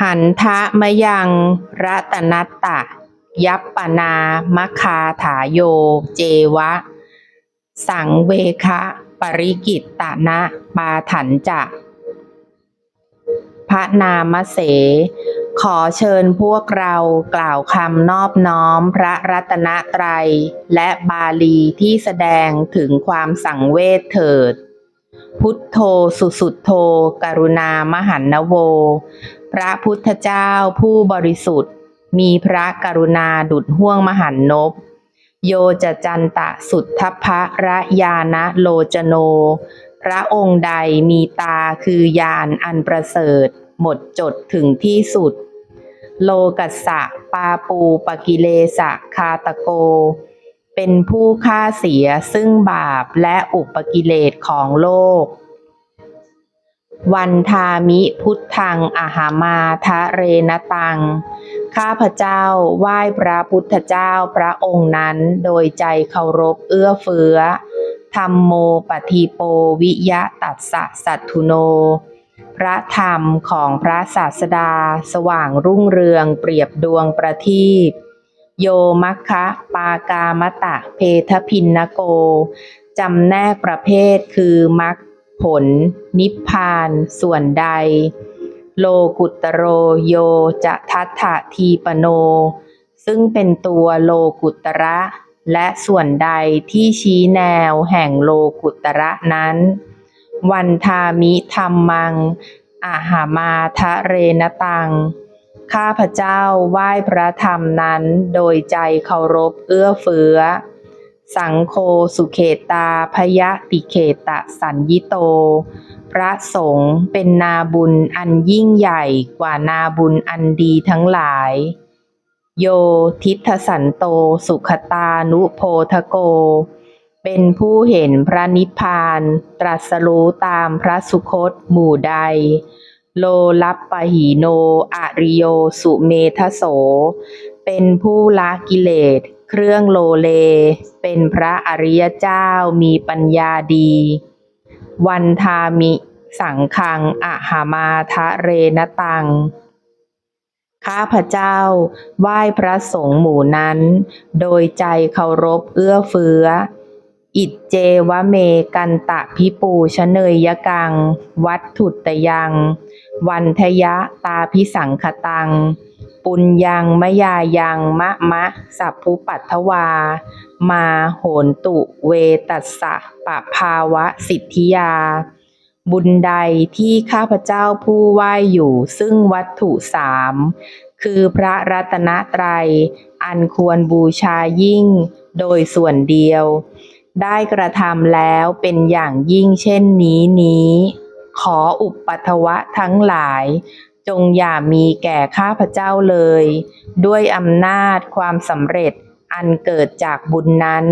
หันทะมยังรัตนัตตะ ยัปปนามคาถาโย เจวะ สังเวคะปริกิตตนะปาถันจะพระนามเส ขอเชิญพวกเรากล่าวคำนอบน้อมพระรัตนตรัย และบาลีที่แสดงถึงความสังเวชเถิด พุทโธสุสุโธ กรุณามหันนโว พระพุทธเจ้าผู้บริสุทธิ์ มีพระกรุณาดุดห่วงมหันนบ โยจจันตะสุทธพระระยานะโลจโน พระองค์ใดมีตาคือยานอันประเสริฐ หมดจดถึงที่สุด โลกัสสะปาปูปกิเลสะคาตะโก เป็นผู้ฆ่าเสียซึ่งบาปและอุปกิเลสของโลก วันทามิพุทธังอาหามาทะเรนตัง ข้าพเจ้าไหว้พระพุทธเจ้าพระองค์นั้นโดยใจเคารพเอื้อเฟื้อธรรมโมปฏิโปวิยะตัสสะสัตถุโน พระธรรมของพระศาสดาสว่างรุ่งเรืองเปรียบดวงประทีปโยมัคคะปากามตะเพทพินนโก จำแนกประเภทคือมัค ผล นิพพานส่วนใด โลกุตโรโยจะทัตถะทีปโน ซึ่งเป็นตัวโลกุตระ และส่วนใดที่ชี้แนวแห่งโลกุตระนั้น วันทามิธรรมังอาหามาทะเรนตัง ข้าพเจ้าไหว้พระธรรมนั้นโดยใจเคารพเอื้อเฟื้อ สังโฆสุเขตาพยติเขตะสัญญิโต พระสงฆ์เป็นนาบุญอันยิ่งใหญ่กว่านาบุญอันดีทั้งหลาย โยทิทสันโตสุขตานุโพทโก เป็นผู้เห็นพระนิพพานตรัสรู้ตามพระสุคตหมู่ใด โลลัปปหีโนอริโยสุเมทโส เป็นผู้ละกิเลส เครื่องโลเล เป็นพระอริยเจ้ามีปัญญาดี วันทามิสังคังอะหามาทะเรนตัง ข้าพเจ้าไหว้พระสงฆ์หมู่นั้น โดยใจเคารพเอื้อเฟื้อ อิจเจวะเมกันตะพิปูชเนยยกัง วัตถุตยัง วันทยะตาพิสังคตัง ปุญยังมยายังมะมะ สัพพุปัทถวา มาโหนตุเวตัสสะปะภาวะสิทธิยา บุญใดที่ข้าพเจ้าผู้ไหว้อยู่ซึ่งวัตถุสามคือพระรัตนตรัย อันควรบูชายิ่ง โดยส่วนเดียว ได้กระทำแล้วเป็นอย่างยิ่งเช่นนี้นี้ ขออุปปัทวะทั้งหลาย จงอย่ามีแก่ข้าพเจ้าเลย ด้วยอำนาจความสำเร็จอันเกิดจากบุญนั้น